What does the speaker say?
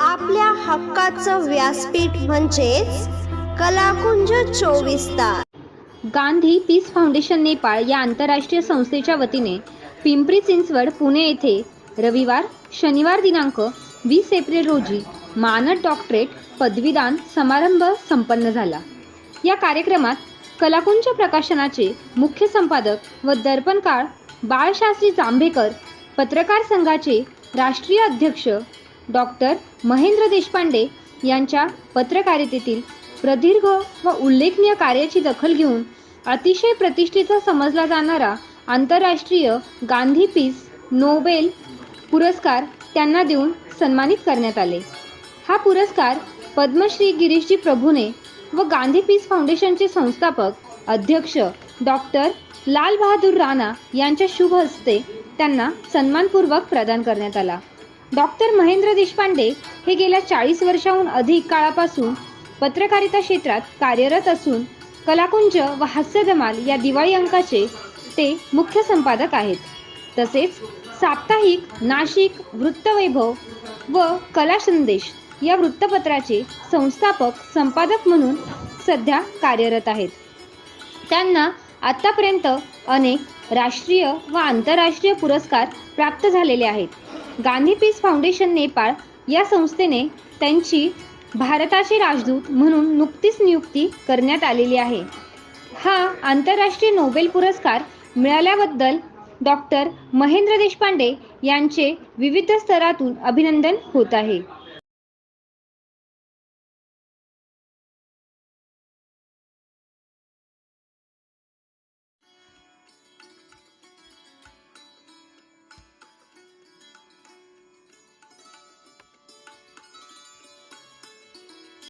आपल्या हक्काचं व्यासपीठ म्हणजेच कलाकुंज चोवीस तास. गांधी पीस फाउंडेशन नेपाळ या आंतरराष्ट्रीय संस्थेच्या वतीने पिंपरी चिंचवड पुणे येथे रविवार शनिवार दिनांक वीस एप्रिल रोजी मानद डॉक्टरेट पदवीदान समारंभ संपन्न झाला. या कार्यक्रमात कलाकुंज प्रकाशनाचे मुख्य संपादक व दर्पणकाळ बाळशास्त्री जांभेकर पत्रकार संघाचे राष्ट्रीय अध्यक्ष डॉक्टर महेंद्र देशपांडे यांच्या पत्रकारितेतील प्रदीर्घ व उल्लेखनीय कार्याची दखल घेऊन अतिशय प्रतिष्ठेचा समजला जाणारा आंतरराष्ट्रीय गांधी पीस नोबेल पुरस्कार त्यांना देऊन सन्मानित करण्यात आले. हा पुरस्कार पद्मश्री गिरीशजी प्रभूने व गांधी पीस फाउंडेशनचे संस्थापक अध्यक्ष डॉक्टर लाल बहादूर राणा यांच्या शुभ हस्ते त्यांना सन्मानपूर्वक प्रदान करण्यात आला. डॉक्टर महेंद्र देशपांडे हे गेल्या चाळीस वर्षाहून अधिक काळापासून पत्रकारिता क्षेत्रात कार्यरत असून कलाकुंज व हास्य धमाल या दिवाळी अंकाचे ते मुख्य संपादक आहेत. तसेच साप्ताहिक नाशिक वृत्तवैभव व कला संदेश या वृत्तपत्राचे संस्थापक संपादक म्हणून सध्या कार्यरत आहेत. त्यांना आत्तापर्यंत अनेक राष्ट्रीय व आंतरराष्ट्रीय पुरस्कार प्राप्त झालेले आहेत. गांधी पीस फाउंडेशन नेपाळ या संस्थेने त्यांची भारताचे राजदूत म्हणून नुकतीच नियुक्ती करण्यात आलेली आहे. हा आंतरराष्ट्रीय नोबेल पुरस्कार मिळाल्याबद्दल डॉक्टर महेंद्र देशपांडे यांचे विविध स्तरातून अभिनंदन होत आहे.